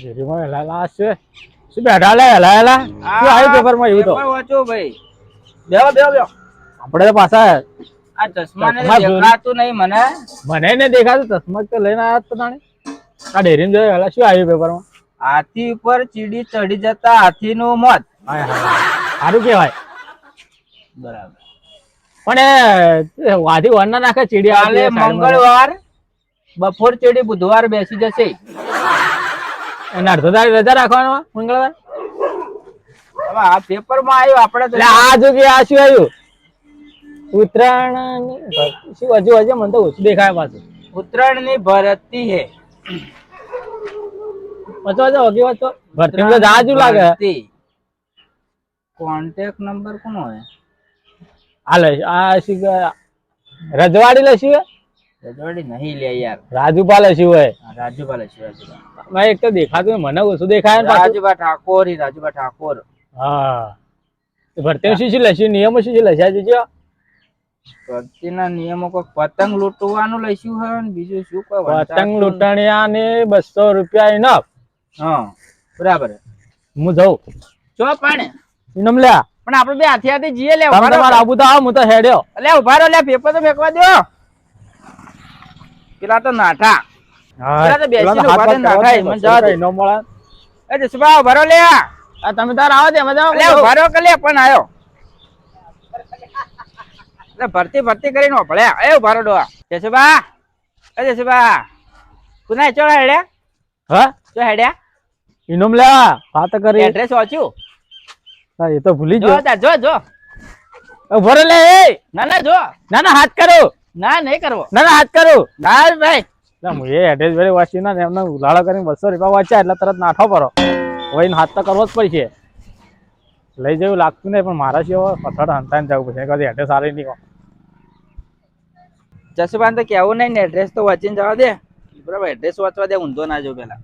જીરીમાં હેલા લાશ છે. શું બેઠા લે હેલા હેલા શું આવ્યું પેપરમાં એવું તો? વાંચો ભાઈ. બેહો બેહો બેહો. આપણે તો પાછા આ ચશ્મા ને દેખાતું નહીં મને. મને ને દેખાતું ચશ્મા તો લઈને આવ્યા તો તાણે. આ ડેરીમાં જોયું હેલા શું આવ્યું પેપરમાં? હાથી ઉપર ચીડી ચડી જતા હાથીનું મોત. સારું કહેવાય. બરાબર. પણ એ વાધી વરના નાખે ચીડી. મંગળવાર બપોર ચીડી બુધવાર બેસી જશે. એને અડધો તારીખ રજા રાખવાનો મંગળવાર? હવે આ પેપરમાં આવ્યું આપણે તો આ જો કે આ શું આવ્યું? ઉત્તરાયણ ની- શું હજુ હજુ મને તો ઓછું દેખાય પાછું. ઉત્તરાયણની ભરતી હે. વાંચો વાંચો વગી વાંચો. ભરતી તો જાજુ લાગે. કોન્ટેક્ટ નંબર કોનો હે આ લે આ શું રજવાડી લઈશું રજવાડી નહીં લે યાર. રાજુપા લસી હોય રાજુપાલ મેં એક તો દેખાતું મને ઓછું દેખાય ને પાછું. ઠાકોર ઈ રાજુભા ઠાકોર. હા. શું શું લસ્યું નિયમો શું શું લસ્યા જોજો ભરતીના નિયમો કોઈ પતંગ લૂંટવાનું લઈશું ને બીજું શું કોઈ પતંગ લૂંટણિયા ને બસો રૂપિયા ઇનફ હા બરાબર. હું જઉં. જો પણ ઇનમ લ્યા. પણ આપણે બે હાથે હાથે જઈએ લે તમે તમારે આબુ તો આવો હું તો હેડ્યો. અલે ઊભા રહ્યો લે પેપર તો ફેંકવા દો. પેલા તો નાઠા. પેલા તો બેસીને પેલા તો ઊભા હાથ થઈને પાત નાખાય, કરવા મને જવા દે. દે, મળે. એ જસુભા ઊભા લે આ. તમે તાર આવો તે મજા અલે ઊભા કે લે પણ આયો. એટલે ભરતી ભરતી કરીને ઓભળ્યા એ ઊભા રહો જસુભા એ જસુભા કુના ચો હેડ્યા? હા? ચો હેડ્યા? ઇનામ લેવા વાત કરી. એડ્રેસ વાંચ્યું? હા, એ તો ભૂલી જો ગયો. જો જો. ભરો લે. ના ના જો. ના ના હાથ કરો. ના નહીં કરવો. ના ના હાથ કરો. ના ભાઈ. હું એ એડ્રેસ ભાઈ વાંચી ના ને એમને ઉલાળો કરીને બસો રૂપિયા વાંચ્યા એટલે તરત નાઠો કરો હવે એને હાથ તો કરવો જ પડશે. લઈ જવું લાગતું નહીં પણ મારા સિવાય પથડ હંતાઈને જવું પડશે. કદી એડ્રેસ સારી નહીં હોય. જસુભાઈ તો કેવું નહીં ને એડ્રેસ તો વાંચીને જવા દે. બરાબર એડ્રેસ વાંચવા દે ઊંધો ના જો પેલા.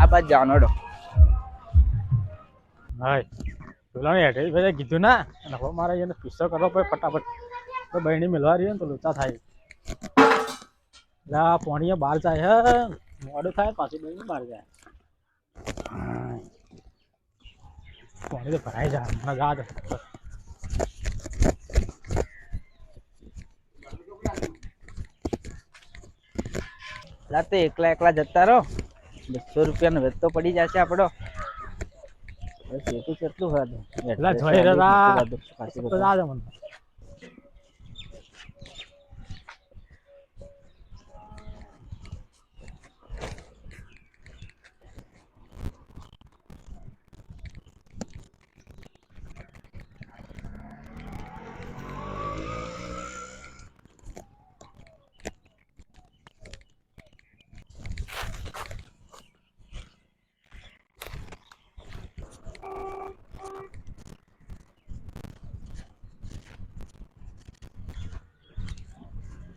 આ બાદ જાનોડો હાય. પેલા એડ્રેસ ભાઈ કીધું, ના, અને હવે મારે એને પીસો કરવો પડે ફટાફટ. તો બહેણી મિલવા રહી ને તો લોચા થાય. એટલે આ પોણીએ બહાર જાય હે, મોડું થાય, પાછું બહેણી બહાર જાય. પોણી તો ભરાઈ જાય હમણાં દે. રાતે એકલા એકલા જતા રહો. બસો રૂપિયાનો વેચ તો પડી જશે આપણો. કેટલું હતું એટલા જોઈ રહ્યા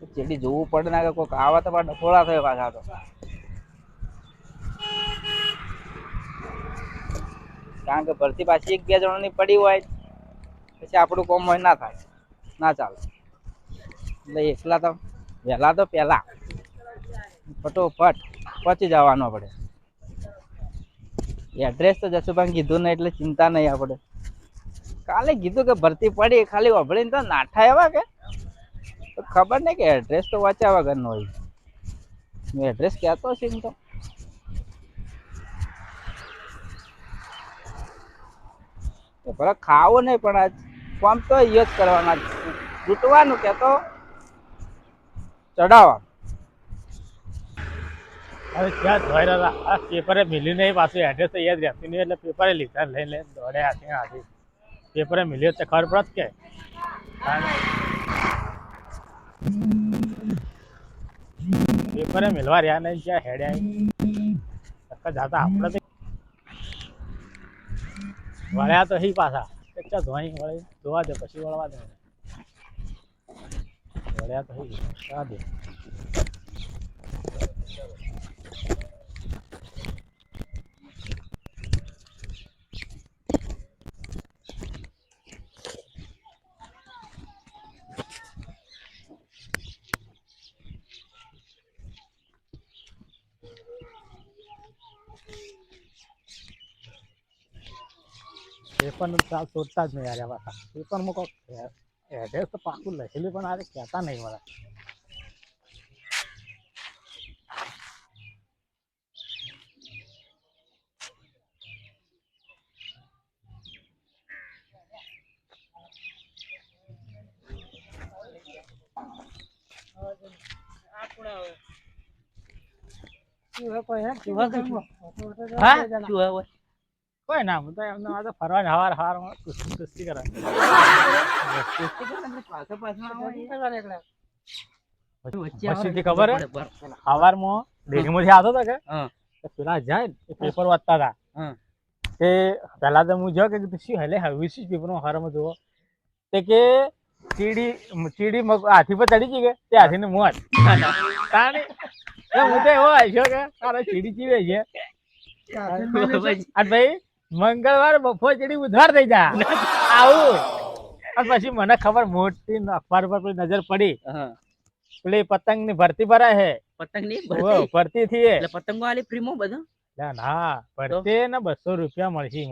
હતા. તો જા દે મને ચેડી જોવું પડે ના કે કોઈક આવા તો ડફોળા થયો પાછા તો. કારણ કે ભરતી પાછી એક બે જણાની પડી હોય, પછી આપણું કોમ હોય ના થાય, ના ચાલે. એટલે એકલા તો, વહેલા તો પહેલા. ફટોફટ પહોંચી જવાનું આપણે એડ્રેસ તો જશુભાઈ કીધું ને એટલે ચિંતા નહીં આપણે. કાલે કીધું કે ભરતી પડી, ખાલી વાપરીને તો નાઠા એવા કે? તો ખબર નહીં કે એડ્રેસ તો વાંચ્યા વગરનો હોય. હું એડ્રેસ કહેતો છે તો. ભલે ખાવું નહીં, પણ આજ કામ તો એ જ કરવાના લૂંટવાનું કે તો ચડાવવા હવે ક્યાં જોઈ રહ્યા? આ પેપરે મિલ્યું નહીં, પાછું એડ્રેસ તો યાદ રહેતું નહીં, એટલે પેપરે લીધા લઈ લઈને દોડ્યા ત્યાં હાથે પેપરે મિલ્યું તો ખબર પડત કે. પેપરે મિલવા રહ્યા નહીં જ્યાં હેડ્યા જાતા આપણે તો વળ્યા તો હી પાછા. ચા ધોઈ વળી ધોવા દે, પછી વળવા દે. વળ્યા તો હી. દે. પેપર ચાલ તોડતા જ નહીં યાર આ પાછા પેપરમાં કોક એડ્રેસ તો પાકું લખેલું પણ આરે કહેતા નહીં મને હા? શું હવે કોઈ ના હું તો એમને આ તો ફરવા હવાર હવારમાં કુસ્તી કુસ્તી કરે પાછો પાછો આવે. પછીથી ખબર હે? હવારમાં ડેરીમાંથી આવતો હતો કે પેલા જાય ને પેપર વાંચતા હતા. તે પહેલા તો હું જો કે શું હેલે? હવે શું પેપરમાં હારામાં જોવો. તે કે ચીડી ચીડી હાથી પર ચડી ગઈ કે? તે હાથીને મોત તાણી. એ હું તો એવો આવ્યો કે તારે ચીડી ચીવે છે. ભાઈ મંગળવાર બપોર ચડી બુધવાર થઈ જા. આવું. અને પછી મને ખબર મોટી અખબાર પર પેલી નજર પડી. પેલી પતંગની ભરતી ભરાય હે. પતંગની ભરતી? ભરતી થી. એટલે પતંગો આલી ફ્રીમાં બધા? ના ભરતી ને બસો રૂપિયા મળશે.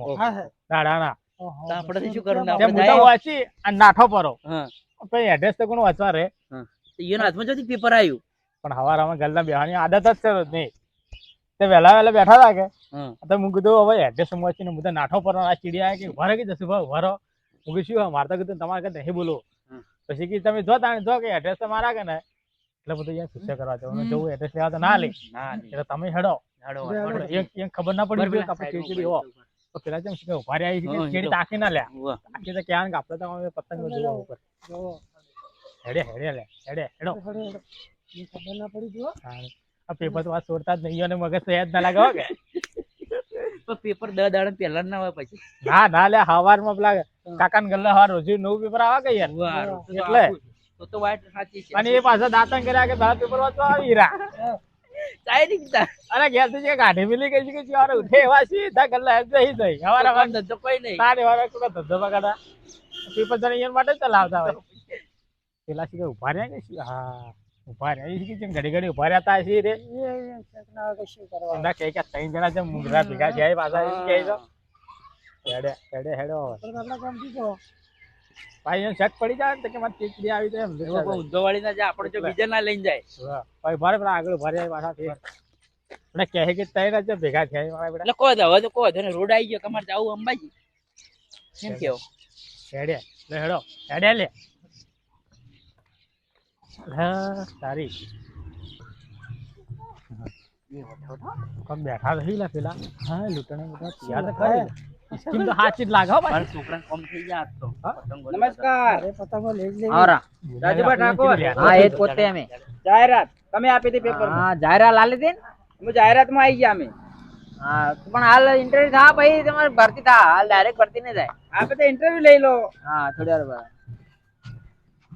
દાડાના. તો શું કરવું? મોટા વાંચી અને નાઠો પરો. હા. પછી એડ્રેસ તો કોણ વાંચવા રે? એના હાથમાં જોતી પેપર આવ્યું પણ હવારમાં ગલ્લા બેહાની આદત જ છે રોજની. તે વહેલા વહેલા બેઠા હતા કે? તો હું કીધું હવે એડ્રેસ વાંચીને હું તો નાઠો પર આ ચીડી કે? ઊભા રહી જશું ભાઈ ભરો હું કીધું શું મારે તો કીધું તમારે કઈ નહીં બોલો. પછી કે તમે જો તાણે જો કે એડ્રેસ તો મારા કે ને. એટલે બધું અહીંયા પૂછે કરવા જવું જવું એડ્રેસ લેવા તો ના લે એટલે તમે હેડો. હાડો, આપણે હાડો. એક એક ખબર ના પડી આપણે ચીડી હો તો પેલા જેમ શું ઊભા રહ્યા છે ચીડી તાકી ના લ્યા તાકી તો ક્યાં આપણે તો પતંગ જોવા ઉપર. હેડે. હેડે લે. હેડે હેડો. હા. આ પેપર તો વાત છોડતા જ નહીં અને મગજ તો યાદ ના લાગે કે. પણ પેપર દસ દાડા પહેલા ના હોય પછી. ના ના લે હવારમાં પેલા કાકા ને ગલ્લા હવાર રોજ નવું પેપર આવે કે યાર. તો તો એટલે? તો તો વાત સાચી છે. અને એ પાછા દાંતણ કર્યા કે તારા પેપર વાંચવા આવી રહ્યા. ચાય નહીં પીતા. અને ઘેર જે ગાડી મિલી ગઈ છે કે ચાર ઉઠે એવા સીધા ગલ્લા એમ જઈ જઈ. હવાર હવાર ધંધો કોઈ નહીં. તારે વાળા કોઈ ધંધો બગાડા. પેપર માટે ચલાવતા હોય. પેલા શી ઊભા રહ્યા કે હા. ઊભા ઘડી ઘડી ઊભા રહેતા રે કહે કે ત્રણ જણા છે મુંગરા ભેગા છે પાછા કહે તો હેડે હેડે હેડો ભાઈ એમ શક પડી જાય ને કે મારે ચીચડી આવી તો એમ એવો કોઈ ઊંધો વાળી ના જાય આપણે જો બીજા ના લઈને જાય. ભાઈ ભારે આગળ ઊભા પાછા કહે કે ત્રણ જ ભેગા થયા મારા બેટા. એટલે કોઈ હવે તો કોઈ રોડ આવી ગયો તમારે જવું અંબાજી. કેમ કેવો? હેડે લે હેડો. હેડે લે. તારી બેઠા રહી પેલા? હા લૂંટણે બધા તૈયાર કરે સ્કીમ તો સાચી જ લાગે ભાઈ. મારા કોમ થઈ જાય આજ તો. હા? પતંગો નમસ્કાર. આવરા. રાજુભાઈ ઠાકોર. હા એ પોતે અમે. જાહેરાત. તમે આપી હતી પેપર હા જાહેરાત લાલી હતી અમે જાહેરાતમાં આવી ગયા અમે. હા પણ હાલ ઇન્ટરવ્યુ થા ભાઈ તમારે ભરતી થા. હાલ ડાયરેક્ટ ભરતી નહીં થાય. આ બધા ઇન્ટરવ્યુ લઈ લો. હા થોડી વાર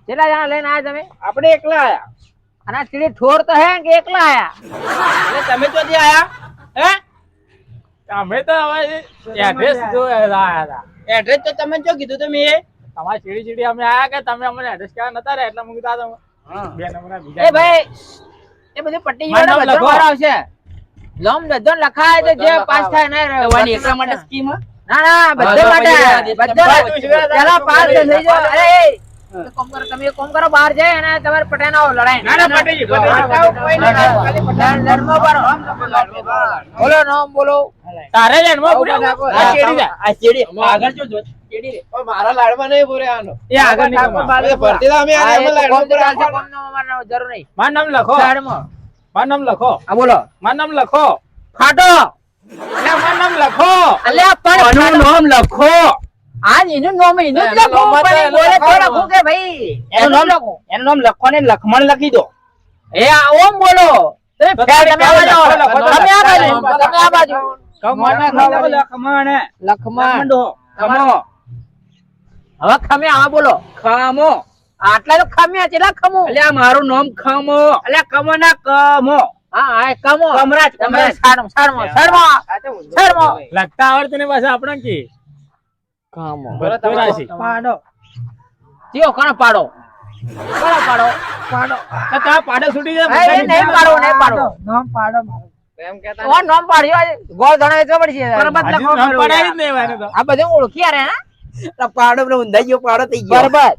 કેટલા જણા લઈને આયા તમે? આપણે એકલા આયા. અને આ ઠોર તો હે કે એકલા આયા? એટલે તમે તો આયા હે? અમે તો હવે એડ્રેસ જો આયા. હતા એડ્રેસ તો તમે જો કીધું તમે એ. તમારી ચીડી ચીડી અમે આયા કે તમે અમને એડ્રેસ કહેવા નતા રે એટલે મૂકી તમે બે નંબર એ ભાઈ એ બધી પટ્ટી જોડે બધો આવશે. લોમ બધો લખાય તો જે પાસ થાય ને રહેવાની એટલા માટે સ્કીમ ના ના બધે માટે બધે? પેલા પાસ થઈ જાઓ અરે કામ કરો તમે એક કરો બહાર જાય અને તમારે પટાઈ ના લડાઈ. ના, ના, પટાઈ ગઈ, પટાઈ ગઈ. હા, કોઈ નહીં, ખાલી પટાઈ લડમાં પાડો. બોલો નામ બોલો. તારે જ એનમાં આ ચેડી જા. આ ચેડી. આગળ જો જો. ચેડી રે. મારા લાડમાં નહીં પૂરે આનો. એ આગળ નીકળો ભરતી અમે હા, આને એ અમે કોમ તો પૂરે ચાલશે, આપવાના. કોમનો અમારે જરૂર નહીં. મારું નામ લખો. સાઈડમાં. મારું નામ લખો. હા બોલો. મારું નામ લખો. ખાટો એટલે મારું નામ લખો. અલ્યા પણ નામ લખો. આજ એનું નામ એનું જ એનું પણ બોલે તો. લખું કે ભાઈ. એનું નામ લખું. એનું નામ લખો ને લખમણ લખી દો. એ આ ઓમ બોલો. તમે આ બાજુ તમે આ બાજુ આ લખમણ લખમણ. ખમો. હવે ખમે આ બોલો. ખમો. આટલા તો ખમ્યા કેટલા ખમું. અલ્યા મારું નામ ખમો. એટલે કમો ના કમો લખતા આવડતું ને પાછા આપણે કી. કમો. પાડો. જીઓ કણ પાડો. કણ પાડો. પાડો. તો તા પાડે છૂટી જાય એ નહીં પાડો નહીં પાડો. નામ પાડો એમ કહેતા ઓ નામ પાડ્યો ગોળ ધણા વેચવા પડશે બરાબર હજી લખો નામ ખરું જ નહીં વાને તો. આ બધે ઓળખી યાર હે આ પાડો બ્રો ઊંધાઈ ગયો પાડો થઈ ગયો. બરાબર.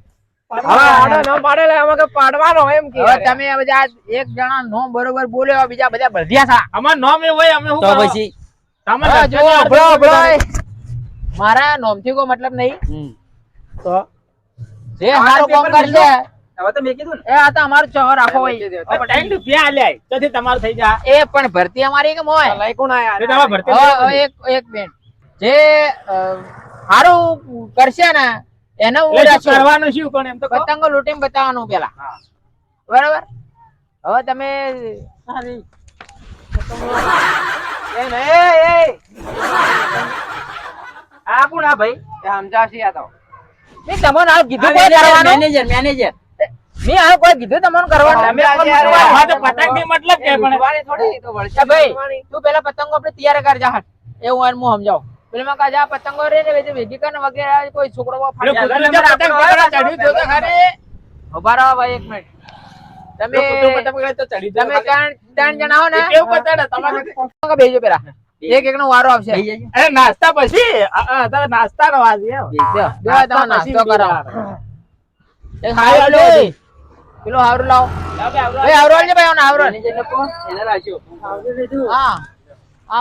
ન પાડે પાડવાનો એમ કે તમે બધા એક જણા નોમ બરોબર બોલ્યો બીજા બધા બળદિયા થા. અમાર નોમ હોય અમે શું પછી તમે જો ને. મારા નોમથી કોઈ મતલબ નહીં. તો જે હારો કામ કરશે હવે તો મેં કીધું ને. એ આ તો અમારું ચહર આખો હોય. રૂપિયા તમારે થઈ જાય એ પણ ભરતી અમારી કેમ હોય? લઈ કોણ આયા. એ તમારે ભરતી હવે હવે એક એક મિનિટ જે અ, સારું કરશે ને એને કરવાનું શું પણ એમ તો પતંગો લૂંટીને બતાવવાનું પેલા. બરાબર? હવે તમે એ એ, એ. આ કોણ આ ભાઈ? સમજાવશે આ તો. મેં તમને હાલ કીધું કોઈ કરવાનું? મેનેજર મેનેજર મેં હાલ કોઈ કીધું તમને કરવાનું? તમે આજે તમે યાર કરવાનું. હા તો પતંગથી મતલબ કે પણ. થોડી તો વળશે. ભાઈ તું પેલા પતંગો આપણે તૈયાર કરજા હાટ એવું હોય હું સમજાવું. પેલા માં કાજા પતંગો રે ને ભેગી વગેરે કોઈ છોકરો જે ભાઈ એક મિનિટ તમે તમે ત્રણ ત્રણ જણા હો ને. એ કેવું તમારે ભેજો પેલા. એક એક નો વારો આવશે. અરે નાસ્તા પછી તારે નાસ્તા તમે પછી નાસ્તો કરો. એક હારું પેલો હારું લાવો. ભાઈ હારું આલજે ભાઈ આનો હારું આલ. મેનેજર ને એને હા.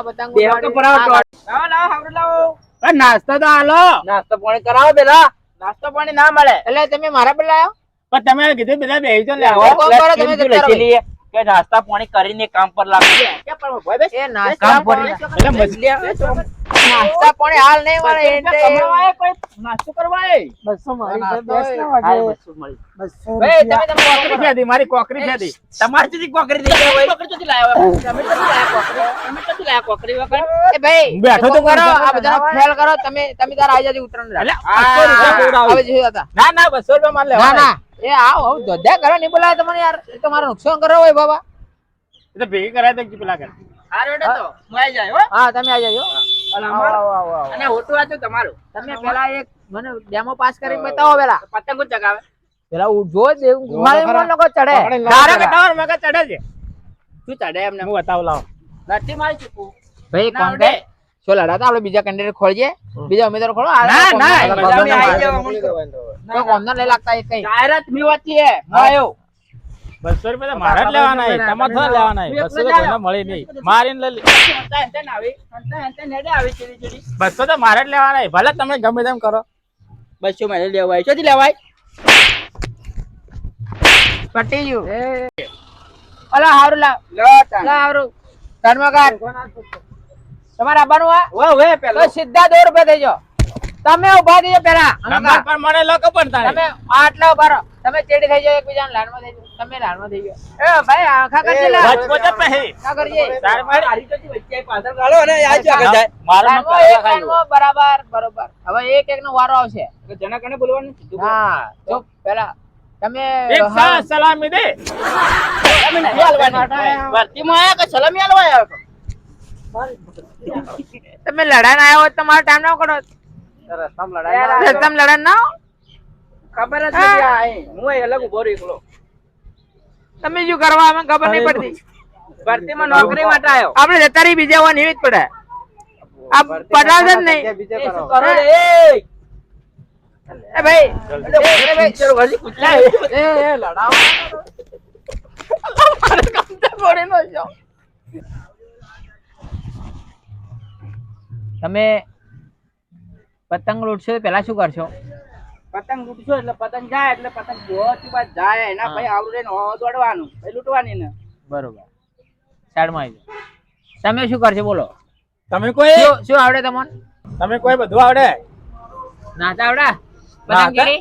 પતંગ વખત પડાવો તો. લાવો લાવો હાવડું લાવો. અરે નાસ્તો તો હાલો. નાસ્તો પાણી કરાવો પેલા. નાસ્તો પાણી ના મળે. એટલે તમે મારા પર લાયો પણ તમે કીધું બધા. કોમ કરો તમે. કે નાસ્તા પાણી કરીને કામ પર લાગશે એ નાસ્તા નાસ્તા પાણી હાલ નહીં મળે એટલે નાસ્તો કરવા. બસો મળી. તમે તમે કોકરી મારી કોકરી ફેંદી. તમારી સુધી કોકરી થઈ કોકરી ચોથી લાવ્યા તમે કોકરી? તમે કોકરી વગર? એ ભાઈ બેઠો તો કરો આ બધાનો ખ્યાલ કરો તમે તમે તાર આવી જાજો ઉતરણ ના ના બસો રૂપિયા મારે ના ના. એ આવ આવ ધોધા કરો નહીં બોલાવે તમને યાર. એ તો મારે નુકસાન કરો હોય બાબા. એ તો ભેગી કરાય તો પેલા કરે હારું હેડો તો. હું આઈ જાય, હો. હા તમે આવી આવો આવો. આવો તમારું. પેલા એક મને ડેમો પાસ કરીને બતાવો પેલા. પતંગો ચગાવે. પેલા ઉઠો જ લોકો ચડે. તારા મારા મગજ ચડે છે. શું ચડે એમને? હું બતાવું લાવો. નથી મારી ચૂકવું. ભાઈ કોણ શું આપણે બીજા કેન્ડિડેટ ખોલજે બીજા ઉમેદવાર ખોલો. ના, ના, લગાડો. બધા કોમનો અમે લગાડો. આવી કોઈ કોમનો નહીં લાગતા એ કઈ. જાહેરાત મેં વાંચી હે આવ્યો બસો રૂપિયા મારા જ લેવાના છે. તમારે થોડા લેવાના છે. બસો તો કોઈને મળી નહીં. મારીને લઈ લે. હંતા હંતા ને આવી. હંતા હંતા ને હેડે આવી ચીડી ચીડી બસો તો મારે જ લેવાના છે. ભલે તમે ગમે તેમ કરો. બસો માં લેવાય. શું લેવાય? પટી ગયું. અલા હારું લાવ લો તાન. હારું. ધર્મકાર તમારે આવવાનું હોય વો વે પેલો સીધા દો રૂપિયા થઈ જાઓ તમે ઊભા થઈ જાઓ પેલા નંબર પર મને લોકો પણ તારે તમે આટલા ઊભા રહો તમે ચેડી થઈ જાઓ એકબીજાને લાડમાં થઈ જાઓ તમે લાડમાં થઈ જાઓ એ ભાઈ આખા કરજે લા વચમાં તો પહે ના કરજે તાર મારી આરી તો વચ્ચે પાછળ હાલો ને જ આગળ જાય મારા લાડમાં બરાબર બરોબર હવે એક એક નો વારો આવશે જણા કને બોલવાનું હા જો પેલા તમે સલામી દે તમે સલામી આલવા આયા છો? તમે લડાણ આવ્યો હોત તમારો ટાઈમ ના કરો રસ્તામાં લડાઈ ના તમે લડાઈને ના ખબર જ નથી હું અલગ ઊભો રહ્યો એકલો. તમે શું કરવા અમે ખબર નહીં પડતી. ભરતીમાં નોકરી માટે આવ્યો. આપણે જતા રહી બીજા હોવાની એવી જ પડે આ પડાવશે જ નહીં. એ ભાઈ. એ ભાઈ ચલો, હજી કૂતરા. એ એ લડાવો. મારે કમતા પડી નો તમે પતંગ લૂટશો પેલા શું કરશો? પતંગ લૂંટશો એટલે પતંગ જાય એટલે પતંગ જોવાથી બાદ જાય. એના પછી આવડું રહીને દોડવાનું પછી લૂંટવાની ને. બરોબર. સાઈડમાં આવી તમે શું કરશો બોલો. તમે કોઈ? શું આવડે તમને? તમે કોઈ બધું આવડે? નાતા આવડે? પતંગ કેવી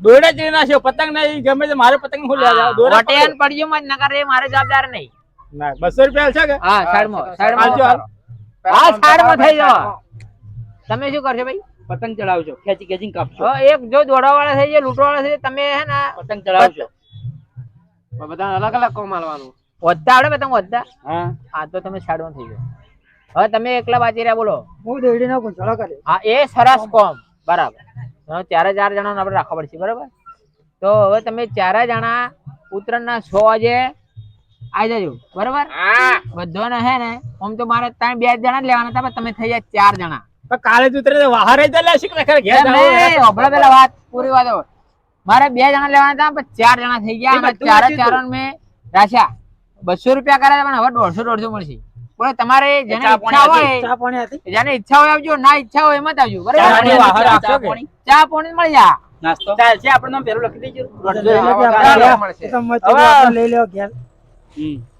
દોરડા ચીરી નાખ્યો પતંગ નહીં. ગમે તે મારે પતંગ ખોલી આવ્યો જાવ. દોરડા વટેન મત નકર એ મારે જવાબદાર નહીં. ના બસો રૂપિયા છે કે? હા સાઈડમાં સાઈડમાં. હા સાઈડમાં થઈ જાવ તમે શું કરશો ભાઈ? પતંગ ચડાવજો. ખેંચી ખેંચી કાપશો. એક જો દોડા વાળા થઈ જાય લૂંટવા વાળા થઈ જાય તમે હે ને પતંગ ચડાવજો. બધા અલગ અલગ કોમ આલવાનું વધતા આવડે પતંગ વધતા? હા. હા તો તમે સાઈડમાં થઈ જાઓ. હવે તમે એકલા બાજી રહ્યા બોલો. હું દેડી નાખું ચલો કરે. હા એ સરસ કોમ. બરાબર. હવે ચારે ચાર જણાને આપણે રાખવા પડશે બરાબર? તો હવે તમે ચારે જણા ઉત્તરાયણના સો વાગે આવી જજો બરોબર? બધો ને હે ને આમ તો મારે ત્રણ બે જણા જ લેવાના હતા પણ તમે થઈ ગયા ચાર જણા. પણ કાલે તું ઉતરે વાહરે જ જ કે ખરે ઘેર જાવ પેલા વાત પૂરી વાત મારે બે જણા લેવાના હતા પણ ચાર જણા થઈ ગયા અને ચાર ચાર મે રાશા મેં બસો રૂપિયા કરે પણ હવે દોઢસો દોઢસો મળશે. પણ તમારે જેને ઈચ્છા હોય ચા પાણી હતી જેને ઈચ્છા હોય આવજો ના ઈચ્છા હોય એમાં જ આવજો. બરાબર? ચા પોણી મળી જા નાસ્તો? ચાલશે આપણે નામ પેલું લખી દેજો.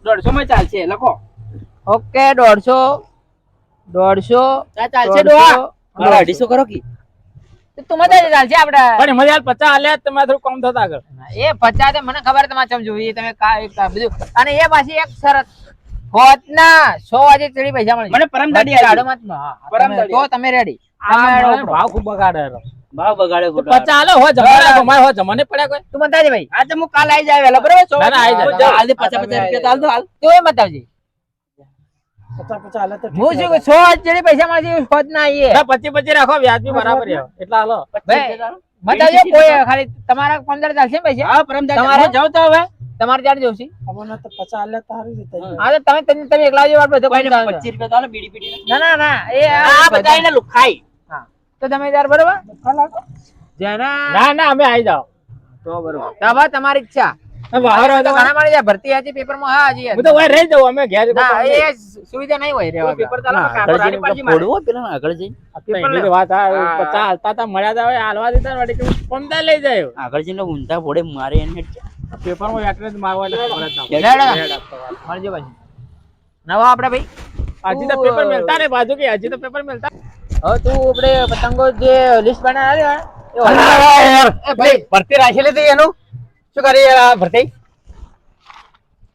દોઢસો માં ચાલશે લખો. ઓકે દોઢસો દોઢસો ચાલશે ડોહા. અઢીસો કરો કે? તો તું મત જ ચાલશે આપડે. પણ એમાં યાર પચાસ આલ્યા તમે થોડું કમ થતા આગળ. એ પચાસ મને ખબર તમારે ચમ જોઈએ. તમે કા બધું. અને એ પાછી એક શરત. હોતના સો વાગે ચડી પૈસા મળે મને પરમ દાડી પરમ તમે- તો તમે રેડી. ભાવ ખૂબ બગાડે. ભાવ બગાડ્યો ખોટો. આલો હો જમાને અમારે હો જમાને પડ્યા કોઈ? તું મતાજી ભાઈ. આજે હું કાલ આવી જાય વેલા બરોબર? ના, ના, આઈ જાય. હાલ દે પચાસ પચાસ રૂપિયા તો દો હાલ. તો એ મતાજી. છે. તમારા તમારે? તમારે તમારે તમે એકલા બીડી ના ના ના એ આ બધા એને લુખાઈ. તો તમે તાર બરોબર? જેના ના ના અમે આવી જાવ તો બરોબર. તો હવે તમારી ઈચ્છા. વાહર હોય તો તો ઘણા મળી જાય ભરતી આજે પેપરમાં હા હજી હું. તો ઓય રહી જાઉં અમે ઘેર ના એ સુવિધા નહીં હોય રેવા પેપર ચાલો કાપડ આલી પાછી મારે. ફોડવો પેલા આગળ જઈને. પેપર લઈ વાત આ હા. પચાસ હાલતા તા મળ્યા હાલવા દીધા ને વળી કે પમદા લઈ જાય. આગળ જઈને ઊંધા ફોડે મારે એને પેપરમાં મારવા પછી. નવા આપડે ભાઈ. હજી તો પેપર મેલતા ને બાજુ કે હજી તો પેપર મેલતા હવે તું આપણે પતંગો જે લિસ્ટ બનાવી એ એ ભાઈ ભરતી રાખી લીધી એનું? શું કરી આ ભરતી?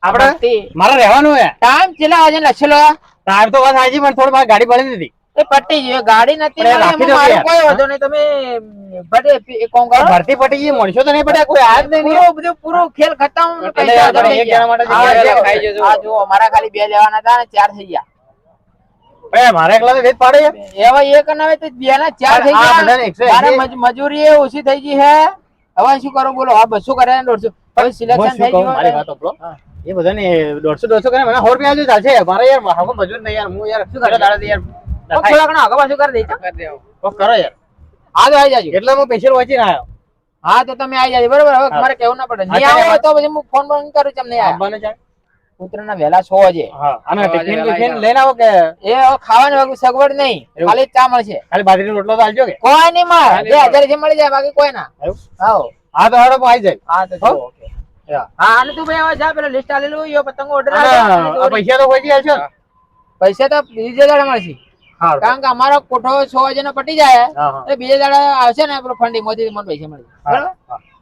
આપણે? મારે રહેવાનું હે ટાઈમ ચેલા વાગે લખેલો ટાઈમ તો વાત આજે પણ થોડી મારી ગાડી પડી એ પટ્ટી છે ગાડી નથી મારો કોઈ વાંધો નહીં. તમે કરો. ભરતી પટી ગઈ મળશો તો નહીં પડ્યા કોઈ આજ નહીં પૂરો બધું પૂરો ખેલ ખતમ. એક જણા માટે જો, મારા ખાલી બે લેવાના હતા ને ચાર થઈ ગયા. ભાઈ મારે એકલા તો વેચ પાડે એવા એક ના હોય તો બે ના ચાર થઈ ગયા. મારે મજૂરી એ ઓછી થઈ ગઈ હે. હવે શું કરો બોલો? હા બસો કરે ને દોઢસો. હવે સિલેક્શન થઈ ગયું મારી બધા વાત સાંભળો. એ બધાને દોઢસો દોઢસો કરે મને સો રૂપિયા આપજો ચાલશે મારે યાર હવે મજૂર નહીં યાર. હું યાર શું કરે? દાડા યાર થોડા ઘણા આગળ પાછું કરી દેજો. કોક કરો યાર. આ તો આવી જાજો. એટલે હું પેશિયલ વાંચી ના આવ્યો હા તો તમે આવી જાજો. બરોબર હવે મારે કેવું ના પડે. નહીં આવો તો પછી હું ફોન બંધ કરું આવ્યા. આવવાને ચાલ. ઉતરના વહેલા છ અને ટિફિન નહીં. લઈને આવો કે? એ ખાવાની સગવડ નહીં. ખાલી ચા મળશે. ખાલી બાજરીનો રોટલો તો આલજો કે? કોઈ નહીં મળે. જે હજાર જે મળી જાય બાકી કોઈ ના. આવો. હા તો હડો આવી જાય. હા તો. હા? ભાઈ હવે જા પેલો લિસ્ટ આલેલું યો પતંગો ઓર્ડર આ પૈસા તો કોઈ આલશો? પૈસા તો બીજે દાડે મળશે. કારણ કે અમારો કોઠો છ વાગે પટી જાય. બીજે દાડે આવશે ને પેલો ફંડી મોદી મને પૈસા મળી બરાબર?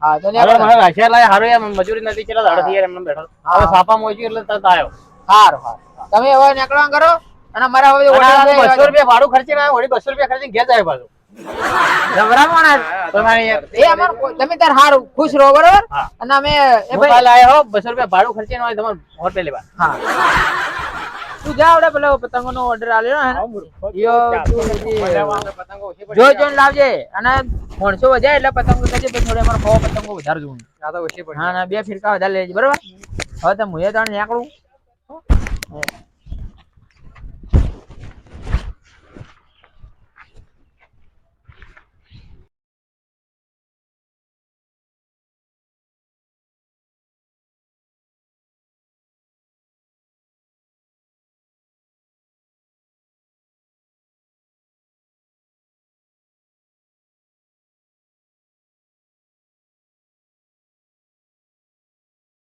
હા. હા તો હવે મને રાશિયા લાય હારું યાર મજૂરી નથી કેટલા દાડા થી યાર બેઠો હવે સાપામાં ઓછી એટલે તરત આવ્યો હારું હારું. તમે હવે નીકળવા કરો અને અમારા હવે અને આ order બસો રૂપિયા ભાડું ખર્ચી ના વળી બસો રૂપિયા ખર્ચીને ઘેર જાય પાછું. ગભરામણ તમારે યાર એ અમાર કોઈ- તમે તાર હારું ખુશ રહો બરાબર? અને અમે હો, બસો રૂપિયા ભાડું ખર્ચીને હોય તમારે હોટેલ લેવા હા. તું જા આવડે પેલો પતંગો નો ઓર્ડર આલ્યો ને? યો તું જો જોઈને લાવજે અને માણસો વધારે એટલે પતંગો થશે પછી થોડી અમારે ખો પતંગો વધારે જોવું આ તો ઓછી પડે હા ના બે ફિરકા વધારે લેજે બરાબર? હવે તો હું એ તાણ નીકળું.